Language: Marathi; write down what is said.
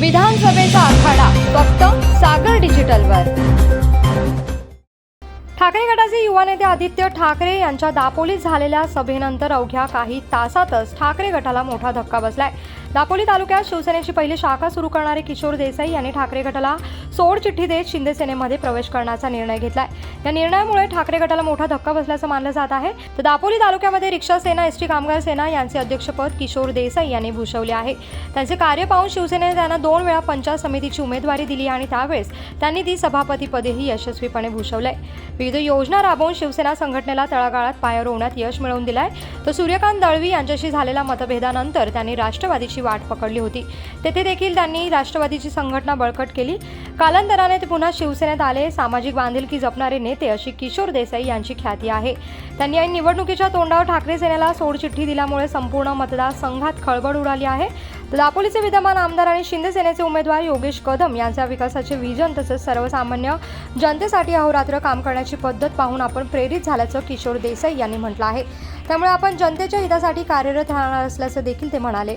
विधानसभेचा आखाडा फक्त सागर डिजिटलवर. ठाकरे गटाचे युवा नेते आदित्य ठाकरे यांच्या दापोलीत झालेल्या सभेनंतर अवघ्या काही तासातच ठाकरे गटाला मोठा धक्का बसलाय. दापोली तालुक्यात शिवसेनेची पहिली शाखा सुरू करणारे किशोर देसाई यांनी ठाकरे गटाला सोड चिठ्ठी देत शिंदे सेनेमध्ये प्रवेश करण्याचा निर्णय घेतलाय. या निर्णयामुळे ठाकरे गटाला मोठा धक्का बसल्याचं मानलं जात आहे. तर दापोली तालुक्यामध्ये रिक्षा सेना एस टी कामगार सेना यांचे अध्यक्षपद किशोर देसाई यांनी भूषवले आहे. त्यांचे कार्य पाहून शिवसेनेने त्यांना दोन वेळा पंचायत समितीची उमेदवारी दिली आणि त्यावेळेस त्यांनी ती सभापतीपदेही यशस्वीपणे भूषवलंय. विविध योजना राबवून शिवसेना संघटनेला तळागाळात पाय रोवण्यात यश मिळवून दिलाय. तर सूर्यकांत दळवी यांच्याशी झालेल्या मतभेदानंतर त्यांनी राष्ट्रवादीची वाट पकडली होती. तेथे देखील त्यांनी राष्ट्रवादीची संघटना बळकट केली. कालांतराने ते पुन्हा शिवसेनेत आले. सामाजिक बांधिलकी जपणारे नेते अशी किशोर देसाई यांची ख्याती आहे. त्यांनी या निवडणुकीच्या तोंडावर ठाकरे सेनेला सोडचिठ्ठी दिल्यामुळे संपूर्ण मतदारसंघात खळबळ उडाली आहे. दापोलीचे विद्यमान आमदार आणि शिंदे सेनेचे उमेदवार योगेश कदम यांच्या विकासाचे विजन तसेच सर्वसामान्य जनतेसाठी अहोरात्र काम करण्याची पद्धत पाहून आपण प्रेरित झाल्याचं किशोर देसाई यांनी म्हटलं आहे. त्यामुळे आपण जनतेच्या हितासाठी कार्यरत राहणार असल्याचं देखील ते म्हणाले.